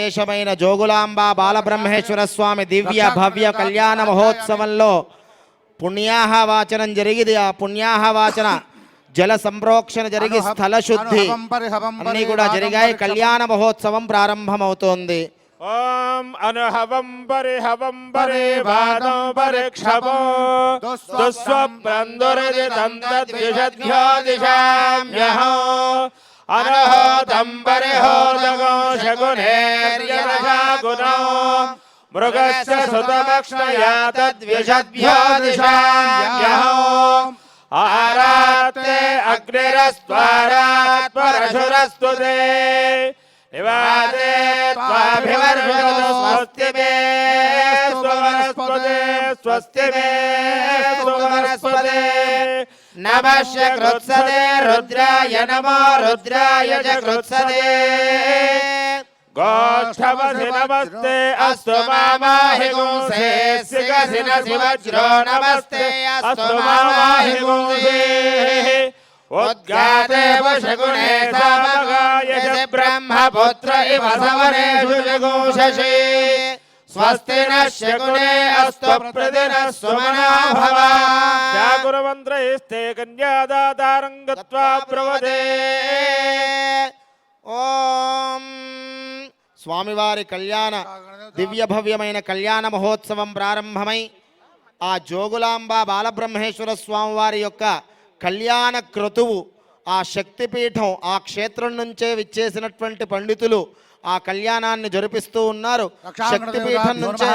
విశేషమైన జోగులాంబ బాలబ్రహ్మేశ్వర స్వామి దివ్య భవ్య కళ్యాణ మహోత్సవంలో పుణ్యాహ వాచనం జరిగింది. ఆ పుణ్యాహ వాచన జల సంప్రోక్షణ జరిగి స్థల శుద్ధి అన్ని కూడా జరిగాయి. కళ్యాణ మహోత్సవం ప్రారంభమవుతోంది. ఓం అనుహవం పరిహవం పరి వాదం పరిక్షమో దిశామ్యహో గుణో మృగశ్చ సుతమక్ష్మయా తద్విషద్భ్యో దిశామ్యహో ఆరాత్తే అగ్నిరస్త్వారాత్ పరశురస్తు తే నివాదే త్వాభివర్షతు స్వస్తి మే స్వవనస్పతే స్వస్తి మే స్వవనస్పతే నమస్య కృత్సదే రుద్రాయ నమో రుద్రాయ చ కృత్సదే నమస్తే అస్తు మామాహి గుంసే సిగసి నసి వజ్రో నమస్తే అస్తు మామాహి గుంసే ఉద్గాదేవ శగుణే సామగాయ చ బ్రహ్మపుత్ర ఇవ సవరేషు జగూషసి స్వస్తి న శకునే అస్తు ప్రతిన సుమనా భవ శాకురమంత్రైస్తే కన్యాదాతారం గత్వా ప్రవదే ఓం స్వామివారి కళ్యాణ దివ్య భవ్యమైన కళ్యాణ మహోత్సవం ప్రారంభమై ఆ జోగులాంబ బాలబ్రహ్మేశ్వర స్వామివారి యొక్క కళ్యాణ క్రతువు ఆ శక్తిపీఠం ఆ క్షేత్రం నుంచే విచ్చేసినటువంటి పండితులు ఆ కళ్యాణాన్ని జరిపిస్తూ ఉన్నారు. శక్తిపీఠం నుంచే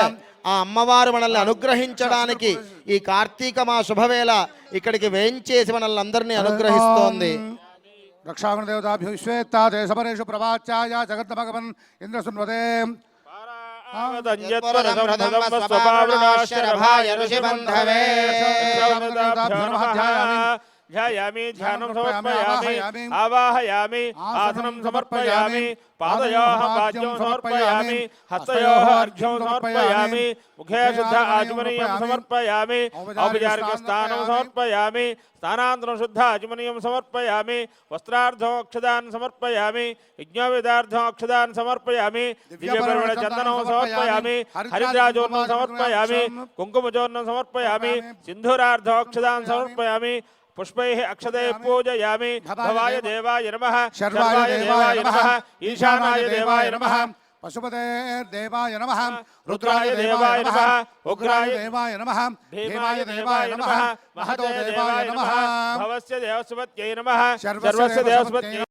ఆ అమ్మవారు మనల్ని అనుగ్రహించడానికి ఈ కార్తీక మా శుభవేళ ఇక్కడికి వేయించేసి మనల్ని అందరినీ అనుగ్రహిస్తోంది. రక్షాగణ దేవతాభ్యో విశ్వేత్తా దేశపరేషు ప్రవాచ్యాయ జగత్ భగవన్ ఇంద్రసున్వదే ధ్యాయామి ध्यायामि ध्यानं समर्पयामि आवाहयामि आसनं समर्पयामि पादयोः पाद्यं समर्पयामि हस्तयोः अर्घ्यं समर्पयामि मुखे शुद्ध समर्पयामि औपचारिकस्थानं समर्पयामि स्थानान्तरं शुद्ध समर्पयामि अक्षदान् समर्पयामि अक्षदान् समर्पयामि समर्पयामि हरिद्राजोर्णं समर्पयामि समर्पयामि अक्षदान् समर्पयामि అక్షదే పూజయామి. భవాయ దేవాయ నమః. శర్వాయ దేవాయ నమః. ఈశానాయ దేవాయ నమః. పశుపతే దేవాయ నమః. రుద్రాయ దేవాయ నమః. ఉగ్రాయ దేవాయ నమః. భీమాయ దేవాయ నమః. మహతే దేవాయ నమః. భవస్య దేవస్వత్యై నమః. సర్వస్య దేవస్వత్యై